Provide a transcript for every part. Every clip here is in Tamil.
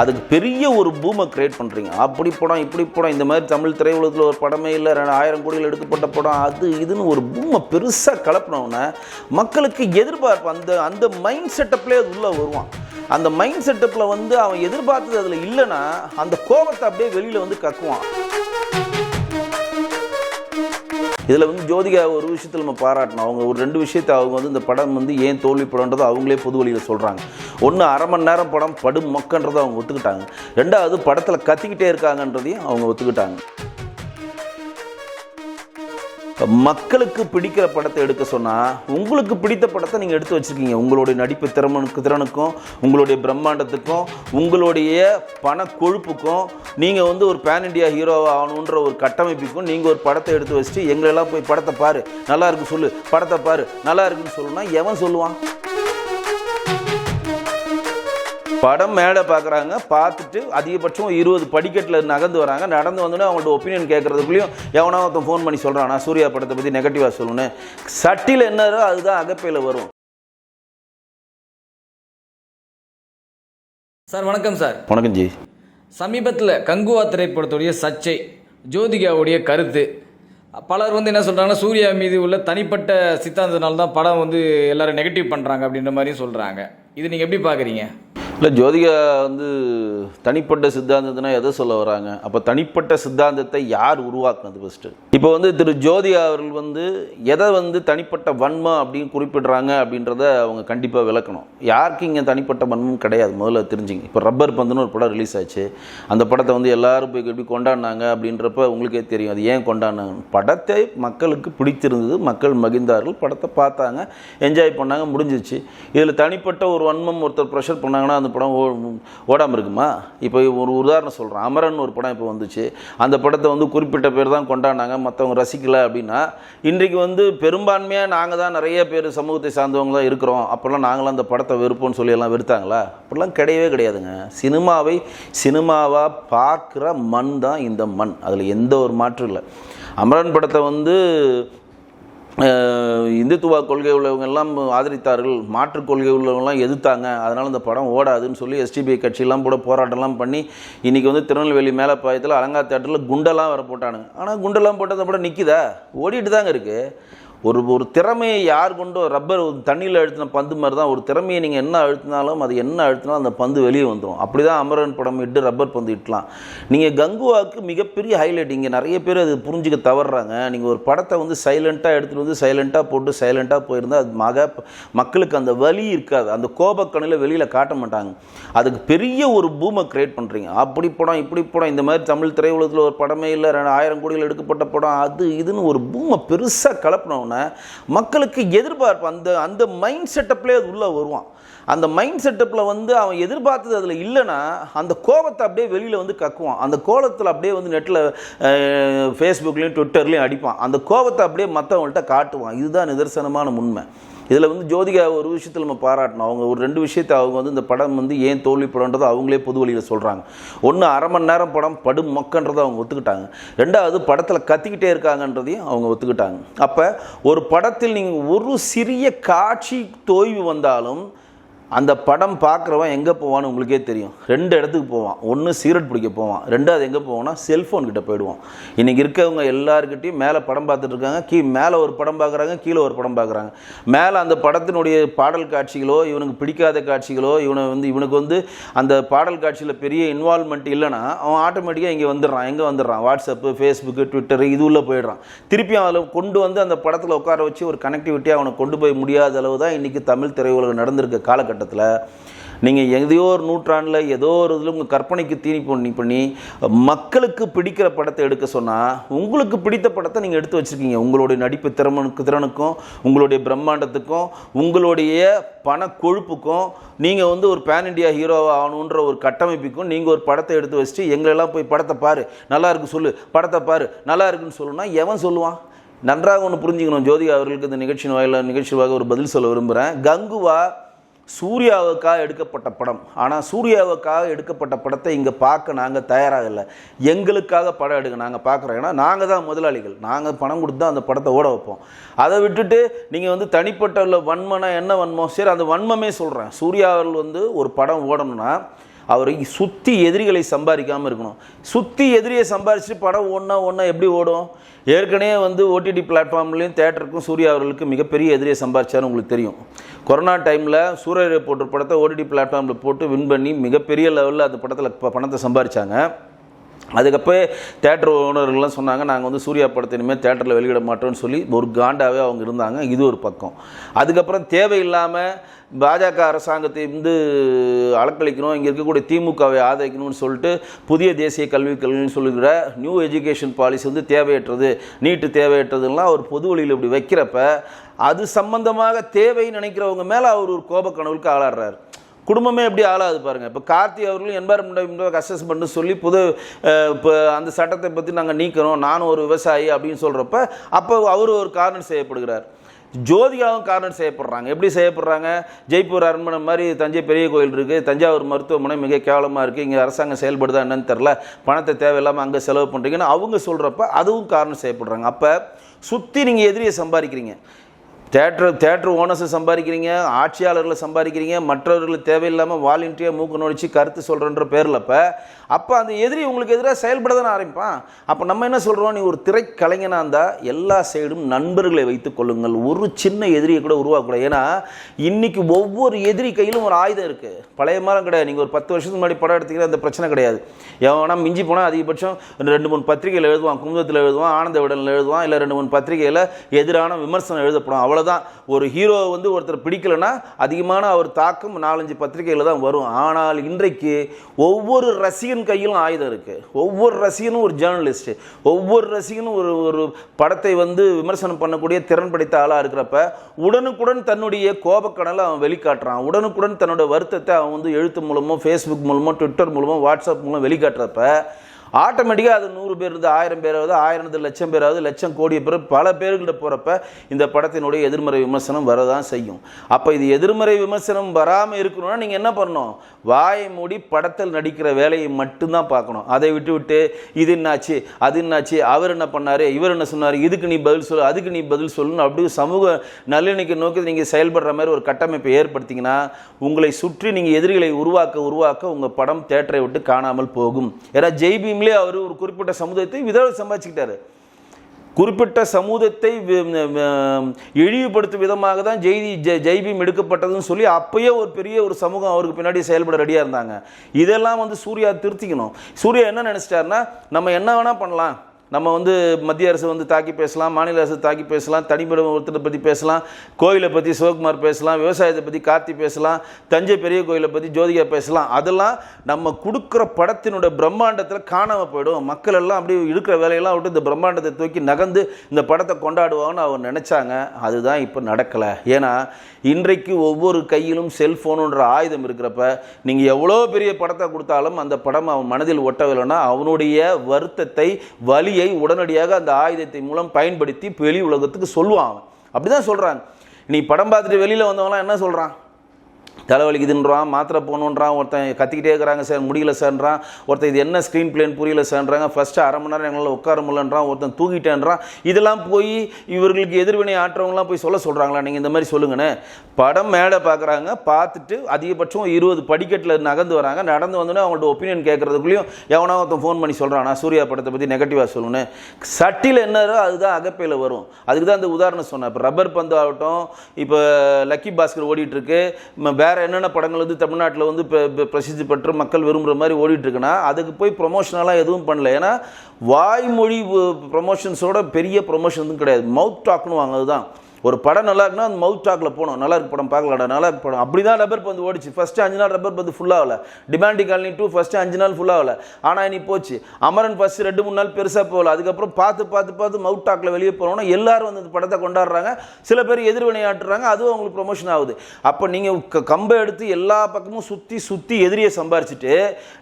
அதுக்கு பெரிய ஒரு பூமை கிரியேட் பண்ணுறீங்க அப்படி படம் இப்படி படம் இந்த மாதிரி தமிழ் திரையுலகத்தில் ஒரு படமே இல்லை ரெண்டு ஆயிரம் கோடியில் எடுக்கப்பட்ட படம் அது இதுன்னு ஒரு பூமை பெருசாக கலப்பினவுடனே மக்களுக்கு எதிர்பார்ப்பு அந்த அந்த மைண்ட் செட்டப்லேயே அது உள்ளே வருவான். அந்த மைண்ட் செட்டப்பில் வந்து அவன் எதிர்பார்த்தது அதில் இல்லைன்னா அந்த கோபத்தை அப்படியே வெளியில் வந்து கக்குவான். இதில் வந்து ஜோதிகா ஒரு விஷயத்தில் நம்ம பாராட்டணும். அவங்க ஒரு ரெண்டு விஷயத்தை அவங்க வந்து இந்த படம் வந்து ஏன் தோல்வி படம்ன்றதை அவங்களே பொது வழியில் சொல்கிறாங்க ஒன்று அரை மணி நேரம் படம் படு மொக்கன்றதை அவங்க ஒத்துக்கிட்டாங்க. ரெண்டாவது படத்தில் கத்திக்கிட்டே இருக்காங்கன்றதையும் அவங்க ஒத்துக்கிட்டாங்க. மக்களுக்கு பிடிக்கிற படத்தை எடுக்க சொன்னால் உங்களுக்கு பிடித்த படத்தை நீங்கள் எடுத்து வச்சுருக்கீங்க. உங்களுடைய நடிப்பு திறமனுக்கு திறனுக்கும் உங்களுடைய பிரம்மாண்டத்துக்கும் உங்களுடைய பண கொழுப்புக்கும் நீங்கள் வந்து ஒரு பேன் இண்டியா ஹீரோவாக ஆகணுன்ற ஒரு கட்டமைப்புக்கும் நீங்கள் ஒரு படத்தை எடுத்து வச்சுட்டு எங்களெல்லாம் போய் படத்தை பாரு. நல்லா இருக்கு சொல்லு. படத்தை பாரு. நல்லா இருக்குன்னு சொல்லணும்னா எவன் சொல்லுவான்? படம் மேடை பார்க்குறாங்க பார்த்துட்டு அதிகபட்சம் இருபது படிக்கட்டில் நகர்ந்து வராங்க. நடந்து வந்தோடனே அவங்கள்ட்ட ஒப்பீனியன் கேட்குறதுக்குள்ளேயும் எவனோ ஒருத்தன் ஃபோன் பண்ணி சொல்கிறான் நான் சூர்யா படத்தை பற்றி நெகட்டிவாக சொல்லணும் சட்டியில் என்னதோ அதுதான் அகப்பையில் வரும். சார் வணக்கம் சார். வணக்கம் ஜி. சமீபத்தில் கங்குவா திரைப்படத்துடைய சர்ச்சை ஜோதிகாவுடைய கருத்து. பலர் வந்து என்ன சொல்கிறாங்கன்னா சூர்யா மீது உள்ள தனிப்பட்ட சித்தாந்தத்தினால தான் படம் வந்து எல்லாரும் நெகட்டிவ் பண்ணுறாங்க அப்படின்ற மாதிரியும் சொல்கிறாங்க இது நீங்கள் எப்படி பார்க்குறீங்க இல்லை ஜோதிகா வந்து தனிப்பட்ட சித்தாந்தத்தினா எதை சொல்ல வராங்க? அப்போ தனிப்பட்ட சித்தாந்தத்தை யார் உருவாக்குனது ஃபஸ்ட்டு இப்போ வந்து திரு ஜோதிகா அவர்கள் வந்து எதை வந்து தனிப்பட்ட வன்மம் அப்படின்னு குறிப்பிடுறாங்க அப்படின்றத அவங்க கண்டிப்பாக விளக்கணும். யாருக்கு இங்கே தனிப்பட்ட வன்மம் கிடையாது? முதல்ல தெரிஞ்சுங்க. இப்போ ரப்பர் பந்துன்னு ஒரு படம் ரிலீஸ் ஆச்சு. அந்த படத்தை வந்து எல்லாரும் போய் எப்படி கொண்டாடினாங்க அப்படின்றப்ப உங்களுக்கே தெரியும். அது ஏன் கொண்டாடினாங்க படத்தை மக்களுக்கு பிடித்திருந்தது மக்கள் மகிழ்ந்தார்கள் படத்தை பார்த்தாங்க என்ஜாய் பண்ணாங்க முடிஞ்சிச்சு இதில் தனிப்பட்ட ஒரு வன்மம் ஒருத்தர் ப்ரெஷர் பண்ணாங்கன்னா அந்த படம் ஓ ஓடாமல் இருக்குமா இப்போ ஒரு உதாரணம் சொல்கிறேன் அமரன் ஒரு படம் இப்போ வந்துச்சு. அந்த படத்தை வந்து குறிப்பிட்ட பேர் தான் கொண்டாடினாங்க. மற்றவங்க ரசிக்கலை அப்படின்னா இன்றைக்கு வந்து பெரும்பான்மையாக நாங்கள் தான் நிறைய பேர் சமூகத்தை சார்ந்தவங்க தான் இருக்கிறோம். அப்போல்லாம் நாங்களாம் அந்த படத்தை வெறுப்போம்னு சொல்லி எல்லாம் வெறுத்தாங்களா? அப்படிலாம் கிடையவே கிடையாதுங்க. சினிமாவை சினிமாவாக பார்க்குற மண் தான் இந்த மண். அதில் எந்த ஒரு மாற்றும் இல்லை. அமரன் படத்தை வந்து இந்துத்துவ கொள்கை உள்ளவங்க எல்லாம் ஆதரித்தார்கள். மாற்றுக் கொள்கை உள்ளவங்கலாம் எதிர்த்தாங்க. அதனால் இந்த படம் ஓடாதுன்னு சொல்லி எஸ்டிபி கட்சியெல்லாம் கூட போராட்டம்லாம் பண்ணி இன்றைக்கி வந்து திருநெல்வேலி மேலப்பாயத்தில் அலங்கா தேட்டரில் குண்டெல்லாம் வர போட்டானுங்க. ஆனால் குண்டெல்லாம் போட்டதை படம் நிற்கிதா ஓடிட்டு தாங்க இருக்குது ஒரு ஒரு திறமையை யார் கொண்டோ ரப்பர் தண்ணியில் அழுத்தின பந்து மாதிரி தான் ஒரு திறமையை நீங்கள் என்ன அழுத்தினாலும் அது என்ன அழுத்தினாலும் அந்த பந்து வெளியே வந்துடும் அப்படி தான் அமரன் படம் இட்டு ரப்பர் பந்து இட்டலாம். நீங்கள் கங்குவாவுக்கு மிகப்பெரிய ஹைலைட் இங்கே நிறைய பேர் அது புரிஞ்சுக்க தவறுறாங்க. நீங்கள் ஒரு படத்தை வந்து சைலண்ட்டாக எடுத்துகிட்டு வந்து சைலண்ட்டாக போட்டு சைலண்ட்டாக போயிருந்தால் அது மக மக்களுக்கு அந்த வலி இருக்காது. அந்த கோபக்கணில் வெளியில் காட்ட மாட்டாங்க. அதுக்கு பெரிய ஒரு பூமை க்ரியேட் பண்ணுறீங்க அப்படி படம் இப்படி படம் இந்த மாதிரி தமிழ் திரையுலகத்தில் ஒரு படமே இல்லை. ரெண்டு ஆயிரம் கோடியில் எடுக்கப்பட்ட படம். அது இதுன்னு ஒரு பூமை பெருசாக கலப்பினவுடனே மக்களுக்கு எதிர்பார்ப்பு அந்த அந்த மைண்ட் செட்டப்லேயே அது உள்ளே வருவான். அந்த மைண்ட் செட்டப்பில் வந்து அவன் எதிர்பார்த்தது அதில் இல்லைன்னா அந்த கோபத்தை அப்படியே வெளியில் வந்து கக்குவான். அந்த கோலத்தில் அப்படியே வந்து நெட்டில் ஃபேஸ்புக்லேயும் ட்விட்டர்லேயும் அடிப்பான். அந்த கோபத்தை அப்படியே மற்றவங்கள்ட்ட காட்டுவான். இதுதான் நிதர்சனமான உண்மை. இதில் வந்து ஜோதிகா ஒரு விஷயத்தில் நம்ம பாராட்டணும். அவங்க ஒரு ரெண்டு விஷயத்தை அவங்க வந்து இந்த படம் வந்து ஏன் தோல்வி அவங்களே பொது வழியில் சொல்கிறாங்க ஒன்று அரை மணி நேரம் படம் படும் மொக்கன்றதை அவங்க ஒத்துக்கிட்டாங்க. ரெண்டாவது படத்தில் கத்திக்கிட்டே இருக்காங்கன்றதையும் அவங்க ஒத்துக்கிட்டாங்க. அப்போ ஒரு படத்தில் நீங்கள் ஒரு சிறிய காட்சி தோய்வு வந்தாலும் அந்த படம் பார்க்குறவன் எங்கே போவான்னு உங்களுக்கே தெரியும். ரெண்டு இடத்துக்கு போவான். ஒன்று சிகரெட் பிடிக்க போவான். ரெண்டாவது எங்கே போவான்னா செல்ஃபோன் கிட்ட போயிடுவான். இன்றைக்கி இருக்கவங்க எல்லாருக்கிட்டையும் மேலே படம் பார்த்துட்டு இருக்காங்க. கீ மேலே ஒரு படம் பார்க்குறாங்க கீழே ஒரு படம் பார்க்குறாங்க. மேலே அந்த படத்தினுடைய பாடல் காட்சிகளோ இவனுக்கு பிடிக்காத காட்சிகளோ இவனை வந்து இவனுக்கு வந்து அந்த பாடல் காட்சியில் பெரிய இன்வால்மெண்ட் இல்லைனா அவன் ஆட்டோமேட்டிக்காக இங்கே வந்துடுறான். எங்கே வந்துடுறான்? வாட்ஸ்அப்பு ஃபேஸ்புக்கு ட்விட்டரு இது உள்ளே போயிடுறான். திருப்பி அதில் கொண்டு வந்து அந்த படத்தில் உட்கார வச்சு ஒரு கனெக்டிவிட்டி அவனை கொண்டு போய் முடியாத அளவு தான் இன்றைக்கி தமிழ் திரையுலகம் நடந்திருக்க காலகட்டத்தில் நீங்கள் எதையோ ஒரு நூற்றாண்டில் ஏதோ ஒரு இதில் உங்கள் கற்பனைக்கு தீனி பண்ணி பண்ணி மக்களுக்கு பிடிக்கிற படத்தை எடுக்க சொன்னால் உங்களுக்கு பிடித்த படத்தை நீங்கள் எடுத்து வச்சுருக்கீங்க. உங்களுடைய நடிப்பு திறமனுக்கு திறனுக்கும் உங்களுடைய பிரம்மாண்டத்துக்கும் உங்களுடைய பண கொழுப்புக்கும் நீங்கள் வந்து ஒரு பேன் இண்டியா ஹீரோவாக ஆகணுன்ற ஒரு கட்டமைப்புக்கும் நீங்கள் ஒரு படத்தை எடுத்து வச்சுட்டு எங்களெல்லாம் போய் படத்தை பாரு நல்லா இருக்கு சொல்லு படத்தை பாரு நல்லா இருக்குன்னு சொல்லணும்னா எவன் சொல்லுவான்? நன்றாக ஒன்று புரிஞ்சுக்கணும். ஜோதிகா அவர்களுக்கு இந்த நிகழ்ச்சியின் வாயில நிகழ்ச்சி ஒரு பதில் சொல்ல விரும்புகிறேன் கங்குவா சூர்யாவுக்காக எடுக்கப்பட்ட படம். ஆனால் சூர்யாவுக்காக எடுக்கப்பட்ட படத்தை இங்கே பார்க்க நாங்கள் தயாராக இல்லை. எங்களுக்காக படம் எடுக்க நாங்கள் பார்க்குறோம். ஏன்னா நாங்கள் தான் முதலாளிகள். நாங்கள் பணம் கொடுத்து தான் அந்த படத்தை ஓட வைப்போம். அதை விட்டுட்டு நீங்கள் வந்து தனிப்பட்ட உள்ள வன்மனா என்ன வன்மம்? சரி அந்த வன்மமே சொல்கிறேன் சூர்யாவில் வந்து ஒரு படம் ஓடணும்னா அவர் சுற்றி எதிரிகளை சம்பாதிக்காமல் இருக்கணும். சுற்றி எதிரியை சம்பாரிச்சுட்டு படம் ஒன்றா ஒன்றா எப்படி ஓடும்? ஏற்கனவே வந்து ஓடிடி பிளாட்ஃபார்ம்லேயும் தேட்டருக்கும் சூர்யா அவர்களுக்கு மிகப்பெரிய எதிரியை சம்பாரிச்சாரு உங்களுக்கு தெரியும். கொரோனா டைமில் சூரிய போட்ட படத்தை ஓடிடி பிளாட்ஃபார்மில் போட்டு வின் பண்ணி மிகப்பெரிய லெவலில் அந்த படத்தில் பணத்தை சம்பாதிச்சாங்க. அதுக்கப்புறம் தேட்டர் ஓனர்கள்லாம் சொன்னாங்க நாங்கள் வந்து சூர்யா படத்தை இனிமேல் தேட்டரில் வெளியிட மாட்டோம்னு சொல்லி ஒரு காண்டாவே அவங்க இருந்தாங்க. இது ஒரு பக்கம். அதுக்கப்புறம் தேவையில்லாமல் பாஜக அரசாங்கத்தை வந்து அலக்களிக்கணும் இங்கே இருக்கக்கூடிய திமுகவை ஆதரிக்கணும்னு சொல்லிட்டு புதிய தேசிய கல்விக் கல்வின்னு சொல்லுகிற நியூ எஜுகேஷன் பாலிசி வந்து தேவையற்றது நீட்டு தேவையற்றதுலாம் அவர் பொது வழியில் இப்படி வைக்கிறப்ப அது சம்பந்தமாக தேவைன்னு நினைக்கிறவங்க மேலே அவர் ஒரு கோபக்கனவுக்கு ஆளாடுறாரு. குடும்பமே எப்படி ஆளாது பாருங்கள் இப்போ கார்த்தி அவர்களும் என்வாரன்மெண்ட் அசஸ்மெண்ட் சொல்லி புது இப்போ அந்த சட்டத்தை பற்றி நாங்கள் நீக்கிறோம் நானும் ஒரு விவசாயி அப்படின்னு சொல்கிறப்ப அப்போ அவர் ஒரு காரணம் செய்யப்படுகிறார். ஜோதிகாவும் காரணம் செய்யப்படுறாங்க. எப்படி செய்யப்படுறாங்க? ஜெய்ப்பூர் அரண்மனை மாதிரி தஞ்சை பெரிய கோயில் இருக்குது தஞ்சாவூர் மருத்துவமனை மிக கேவலமாக இருக்குது இங்கே அரசாங்கம் செயல்படுதா என்னன்னு தெரில பணத்தை தேவையில்லாமல் அங்கே செலவு பண்ணுறீங்கன்னு அவங்க சொல்கிறப்ப அதுவும் காரணம் செய்யப்படுறாங்க. அப்போ சுற்றி நீங்கள் எதிரியை சம்பாதிக்கிறீங்க. தேட்டர் தேட்டர் ஓனர்ஸை சம்பாதிக்கிறீங்க ஆட்சியாளர்களை சம்பாதிக்கிறீங்க மற்றவர்கள் தேவையில்லாமல் வாலண்டியாக மூக்கு நுழைச்சி கருத்து சொல்கிறன்ற பேரில் அப்போ அப்போ அந்த எதிரி உங்களுக்கு எதிராக செயல்பட தானே ஆரம்பிப்பான். அப்போ நம்ம என்ன சொல்கிறோம் நீ ஒரு திரைக்கலைஞனாக இருந்தால் எல்லா சைடும் நண்பர்களை வைத்துக் கொள்ளுங்கள். ஒரு சின்ன எதிரியை கூட உருவாக்கக்கூடாது. ஏன்னா இன்றைக்கி ஒவ்வொரு எதிரி கையிலும் ஒரு ஆயுதம் இருக்குது பழைய மரம் கிடையாது. நீங்கள் ஒரு பத்து வருஷத்துக்கு முன்னாடி படம் எடுத்துக்கிற அந்த பிரச்சனை கிடையாது. எவனா மிஞ்சி போனால் அதிகபட்சம் ரெண்டு மூணு பத்திரிகையில் எழுதுவான் குமுதத்தில் எழுதுவான் ஆனந்த விடலில் எழுதுவான் இல்லை ரெண்டு மூணு பத்திரிகையில் எதிரான விமர்சனம் எழுதப்படும். அவ்வளோ அவ்வளோதான் ஒரு ஹீரோ வந்து ஒருத்தர் பிடிக்கலன்னா அதிகமான அவர் தாக்கம் நாலஞ்சு பத்திரிகையில் தான் வரும். ஆனால் இன்றைக்கு ஒவ்வொரு ரசிகன் கையிலும் ஆயுதம் இருக்குது ஒவ்வொரு ரசிகனும் ஒரு ஜேர்னலிஸ்ட்டு ஒவ்வொரு ரசிகனும் ஒரு ஒரு படத்தை வந்து விமர்சனம் பண்ணக்கூடிய திறன் படைத்த ஆளாக இருக்கிறப்ப உடனுக்குடன் தன்னுடைய கோபக்கடலை அவன் வெளிக்காட்டுறான். உடனுக்குடன் தன்னோட வருத்தத்தை அவன் வந்து எழுத்து மூலமோ ஃபேஸ்புக் மூலமோ ட்விட்டர் மூலமோ வாட்ஸ்அப் மூலம் வெளிக்காட்டுறப்ப ஆட்டோமேட்டிக்காக அது நூறு பேர் இருந்து ஆயிரம் பேராவது ஆயிரத்து லட்சம் பேராவது லட்சம் கோடி பேர் பல பேர்கிட்ட போகிறப்ப இந்த படத்தினுடைய எதிர்மறை விமர்சனம் வரதான் செய்யும். அப்போ இது எதிர்மறை விமர்சனம் வராமல் இருக்கணும்னா நீங்கள் என்ன பண்ணணும்? வாயை மூடி படத்தில் நடிக்கிற வேலையை மட்டும்தான் பார்க்கணும். அதை விட்டு விட்டு இது என்னாச்சு அது என்னாச்சு அவர் என்ன பண்ணார் இவர் என்ன சொன்னார் இதுக்கு நீ பதில் சொல்லு அதுக்கு நீ பதில் சொல்லணும் அப்படி சமூக நல்லெண்ணிக்கை நோக்கி நீங்கள் செயல்படுற மாதிரி ஒரு கட்டமைப்பை ஏற்படுத்திங்கன்னா உங்களை சுற்றி நீங்கள் எதிரிகளை உருவாக்க உருவாக்க உங்கள் படம் தேட்டரை விட்டு காணாமல் போகும். ஏன்னா ஜெய்பீம்லே அவர் ஒரு குறிப்பிட்ட சமுதாயத்தை விதவை சம்பாதிச்சுக்கிட்டாரு. குறிப்பிட்ட சமூகத்தை இழிவுபடுத்தும் விதமாக தான் ஜெய்தி ஜெ- ஜெய்பீம் எடுக்கப்பட்டதுன்னு சொல்லி அப்பயே ஒரு பெரிய ஒரு சமூகம் அவருக்கு பின்னாடி செயல்பட ரெடியாக இருந்தாங்க. இதெல்லாம் வந்து சூர்யா திருத்திக்கணும். சூர்யா என்ன நினச்சிட்டாருன்னா நம்ம என்ன வேணால் பண்ணலாம். நம்ம வந்து மத்திய அரசு வந்து தாக்கி பேசலாம் மாநில அரசு தாக்கி பேசலாம் தனிப்பட ஒருத்தரை பற்றி பேசலாம் கோயிலை பற்றி சிவகுமார் பேசலாம் விவசாயத்தை பற்றி கார்த்தி பேசலாம் தஞ்சை பெரிய கோயிலை பற்றி ஜோதிகா பேசலாம். அதெல்லாம் நம்ம கொடுக்குற படத்தினுடைய பிரம்மாண்டத்தில் காணாமல் போயிடும். மக்கள் எல்லாம் அப்படியே இருக்கிற வேலையெல்லாம் விட்டு இந்த பிரம்மாண்டத்தை தூக்கி நகர்ந்து இந்த படத்தை கொண்டாடுவாங்கன்னு அவர் நினச்சாங்க. அதுதான் இப்போ நடக்கலை. ஏன்னா இன்றைக்கு ஒவ்வொரு கையிலும் செல்ஃபோனுன்ற ஆயுதம் இருக்கிறப்ப நீங்கள் எவ்வளோ பெரிய படத்தை கொடுத்தாலும் அந்த படம் அவன் மனதில் ஒட்டவில்லைன்னா அவனுடைய வருத்தத்தை வலியை உடனடியாக அந்த ஆயுதத்தை மூலம் பயன்படுத்தி வெளி உலகத்துக்கு சொல்லுவான் அவன். அப்படி தான் சொல்கிறாங்க நீ படம் பார்த்துட்டு வெளியில் வந்தவங்களாம் என்ன சொல்கிறான் தலைவலிக்குதுன்றான் மாத்திரை போகணுன்றான் ஒருத்தன் கத்திக்கிட்டே இருக்கிறாங்க சார் முடியல சார்ன்றான் ஒருத்தன் இது என்ன ஸ்க்ரீன் பிளேன் புரியல சார்ன்றாங்க ஃபஸ்ட்டு அரை மணி நேரம் எங்களால் உட்கார முடியலன்றான் ஒருத்தன் தூங்கிட்டேன்றான். இதெல்லாம் போய் இவர்களுக்கு எதிர்வினை ஆற்றவங்களாம் போய் சொல்ல சொல்கிறாங்களா நீங்கள் இந்த மாதிரி சொல்லுங்கண்ணே. படம் மேடை பார்க்குறாங்க பார்த்துட்டு அதிகபட்சம் இருபது படிக்கட்டில் நகர்ந்து வராங்க. நடந்து வந்தோடனே அவங்கள்ட்ட ஒப்பீனியன் கேட்குறதுக்குள்ளேயும் எவனா ஒருத்தன் ஃபோன் பண்ணி சொல்கிறான் நான் சூர்யா படத்தை பற்றி நெகட்டிவாக சொல்லுன்னு. சட்டியில் என்னதோ அதுதான் அகப்பையில் வரும். அதுக்கு தான் அந்த உதாரணம் சொன்னேன். இப்போ ரப்பர் பந்து ஆகட்டும் இப்போ லக்கி பாஸ்கர் ஓடிட்டுருக்கு வேறு என்னென்ன படங்கள் வந்து தமிழ்நாட்டில் வந்து இப்போ பிரசித்தி பெற்று மக்கள் விரும்புகிற மாதிரி ஓடிட்டுருக்குன்னா அதுக்கு போய் ப்ரொமோஷனெல்லாம் எதுவும் பண்ணல. ஏன்னா வாய்மொழி ப்ரொமோஷன்ஸோட பெரிய ப்ரொமோஷன் எதுவும் கிடையாது. மவுத் டாக்னு வாங்க அதுதான் ஒரு படம் நல்லா இருக்குன்னா அந்த மவுத் டாக்ல போனோம் நல்லா இருக்கு படம் பார்க்கலாடா நல்லா இருக்கு படம். அப்படி தான் ரப்பர் பந்து ஓடிச்சு. ஃபஸ்ட்டு அஞ்சு நாள் ரப்பர் பந்து ஃபுல்லாகல ஆகல. டிமாண்டி காலனி டூ ஃபஸ்ட்டு அஞ்சு நாள் ஃபுல்லாகல ஆனால் இனி போச்சு. அமரன் ஃபஸ்ட்டு ரெண்டு மூணு நாள் பெருசாக போகல. அதுக்கப்புறம் பார்த்து பார்த்து பார்த்து மவுத் டாக்ல வெளியே போனோம்னா எல்லாரும் வந்து அந்த படத்தை கொண்டாடுறாங்க. சில பேர் எதிர்வினையாட்டுறாங்க அதுவும் அவங்களுக்கு ப்ரொமோஷன் ஆகுது. அப்போ நீங்கள் கம்பை எடுத்து எல்லா பக்கமும் சுற்றி சுற்றி எதிரியை சம்பாரிச்சிட்டு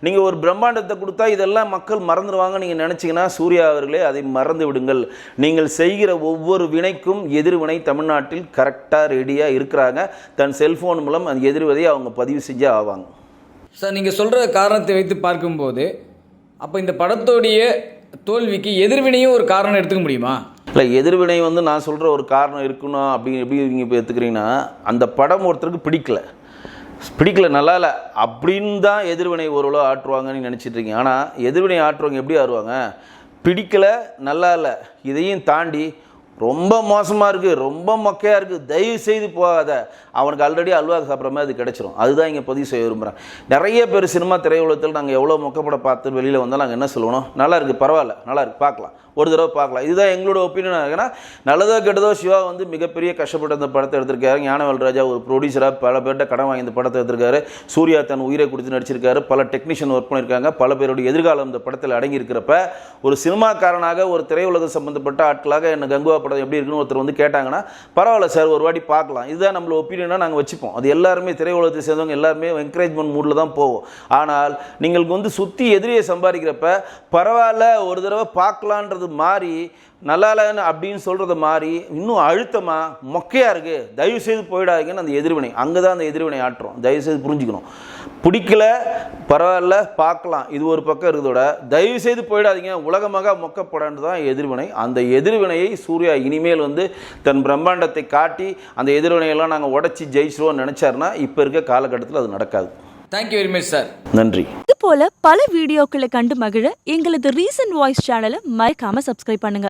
நீங்கள் ஒரு பிரம்மாண்டத்தை கொடுத்தா இதெல்லாம் மக்கள் மறந்துடுவாங்க நீங்கள் நினச்சிங்கன்னா சூர்யா அவர்களே அதை மறந்து விடுங்கள். நீங்கள் செய்கிற ஒவ்வொரு வினைக்கும் எதிர்வினை தமிழ்நாட்டில் கரெக்டாக ரெடியாக இருக்கிறாங்க. தன் செல்ஃபோன் மூலம் அந்த எதிர்விதையை அவங்க பதிவு செஞ்சே ஆவாங்க. சார் நீங்கள் சொல்கிற காரணத்தை வைத்து பார்க்கும்போது அப்போ இந்த படத்தோடைய தோல்விக்கு எதிர்வினையும் ஒரு காரணம் எடுத்துக்க முடியுமா? இல்லை எதிர்வினை வந்து நான் சொல்கிற ஒரு காரணம் இருக்கணும் அப்படி எப்படி நீங்கள் இப்போ எடுத்துக்கிறீங்கன்னா அந்த படம் ஒருத்தருக்கு பிடிக்கல. பிடிக்கல நல்லா இல்லை. அப்படின்னு தான் எதிர்வினை ஓரளவு ஆற்றுவாங்கன்னு நினச்சிட்டு இருக்கீங்க. ஆனால் எதிர்வினை ஆற்றுவாங்க எப்படி ஆடுவாங்க பிடிக்கல நல்லா இல்லை. இதையும் தாண்டி ரொம்ப மோசமாக இருக்குது ரொம்ப மொக்கையாக இருக்குது தயவு செய்து போகாத. அவனுக்கு ஆல்ரெடி அல்வா சாப்பிட்ற மாதிரி அது கிடச்சிரும். அதுதான் இங்கே பதிவு செய்ய விரும்புகிறேன் நிறைய பேர் சினிமா திரையுலகத்தில் நாங்கள் எவ்வளோ மொக்கப்பட பார்த்து வெளியில் வந்தால் நாங்கள் என்ன சொல்லணும் நல்லா இருக்குது பரவாயில்ல. நல்லா இருக்குது பார்க்கலாம். ஒரு தடவை பார்க்கலாம். இதுதான் எங்களோட ஒப்பீனியன் இருக்குன்னா நல்லதோ கெட்டதோ சிவா வந்து மிகப்பெரிய கஷ்டப்பட்டு அந்த படத்தை எடுத்திருக்காரு. ஞானவேல் ராஜா ஒரு ப்ரொடியூசராக பல பேர்கிட்ட கடன் வாங்கி இந்த படத்தை எடுத்திருக்காரு. சூர்யா தன் உயிரை கொடுத்து நடிச்சிருக்காரு. பல டெக்னீஷியன் ஒர்க் பண்ணியிருக்காங்க. பல பேருடைய எதிர்காலம் இந்த படத்தில் அடங்கியிருக்கிறப்ப ஒரு சினிமாக்காரனாக ஒரு திரையுலகம் சம்மந்தப்பட்ட ஆட்களாக என்ன கங்குவா படம் எப்படி இருக்குன்னு ஒருத்தர் வந்து கேட்டாங்கன்னா பரவாயில்ல சார் ஒரு வாட்டி பார்க்கலாம். இதுதான் நம்மளோட ஒப்பீனியனாக நாங்கள் வச்சுப்போம். அது எல்லாருமே திரையுலகத்தை சேர்ந்தவங்க எல்லாருமே என்கரேஜ்மெண்ட் மூடில் தான் போவோம். ஆனால் நீங்களுக்கு வந்து சுற்றி எதிரியை சம்பாதிக்கிறப்ப பரவாயில்ல ஒரு தடவை பார்க்கலான்றது மாறி நல்லா இல்லைன்னு அப்படின்னு சொல்கிறத மாறி இன்னும் அழுத்தமாக மொக்கையாக இருக்குது தயவு செய்து போயிடாதீங்கன்னு அந்த எதிர்வினை அங்கே தான் அந்த எதிர்வினை ஆட்டுறோம் தயவு செய்து புரிஞ்சுக்கணும். பிடிக்கல பரவாயில்ல பார்க்கலாம். இது ஒரு பக்கம் இருக்கிறதோட தயவு செய்து போயிடாதீங்க. உலகமாக மொக்கப்படான்னு தான் எதிர்வினை. அந்த எதிர்வினையை சூர்யா இனிமேல் வந்து தன் பிரம்மாண்டத்தை காட்டி அந்த எதிர்வினையெல்லாம் நாங்கள் உடச்சி ஜெயிச்சிருவோம்னு நினச்சாருன்னா இப்போ இருக்க காலகட்டத்தில் அது நடக்காது. தேங்க்யூ வெரி மச் சார் நன்றி. இது போல பல வீடியோக்களை கண்டு மகிழ எங்களது ரீசன்ட் வாய்ஸ் சேனலை மறக்காம சப்ஸ்கிரைப் பண்ணுங்க.